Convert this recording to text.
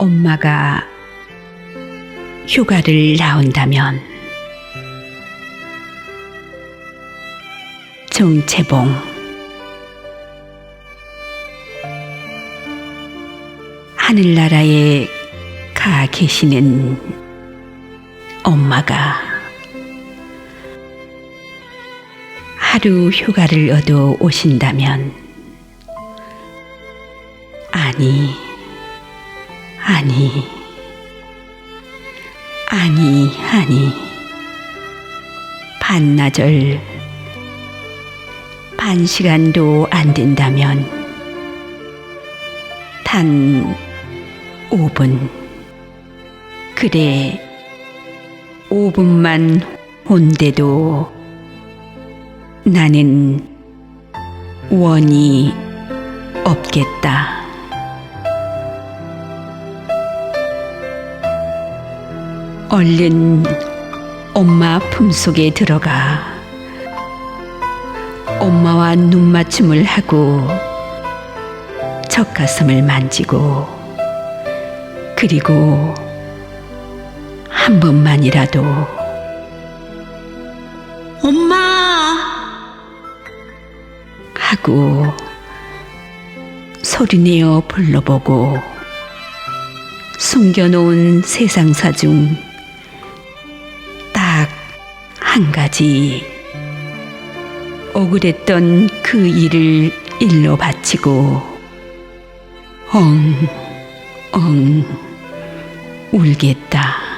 엄마가 휴가를 나온다면 정채봉. 하늘나라에 가 계시는 엄마가 하루 휴가를 얻어 오신다면 아니 아니 아니 아니 반나절 반 시간도 안 된다면 단 5분 그래 5분만 온데도 나는 원이 없겠다. 얼른 엄마 품속에 들어가 엄마와 눈맞춤을 하고 젖가슴을 만지고 그리고 한 번만이라도 엄마! 하고 소리내어 불러보고 숨겨놓은 세상사 중딱 한 가지 억울했던 그 일을 일로 바치고 엉, 엉, 울겠다.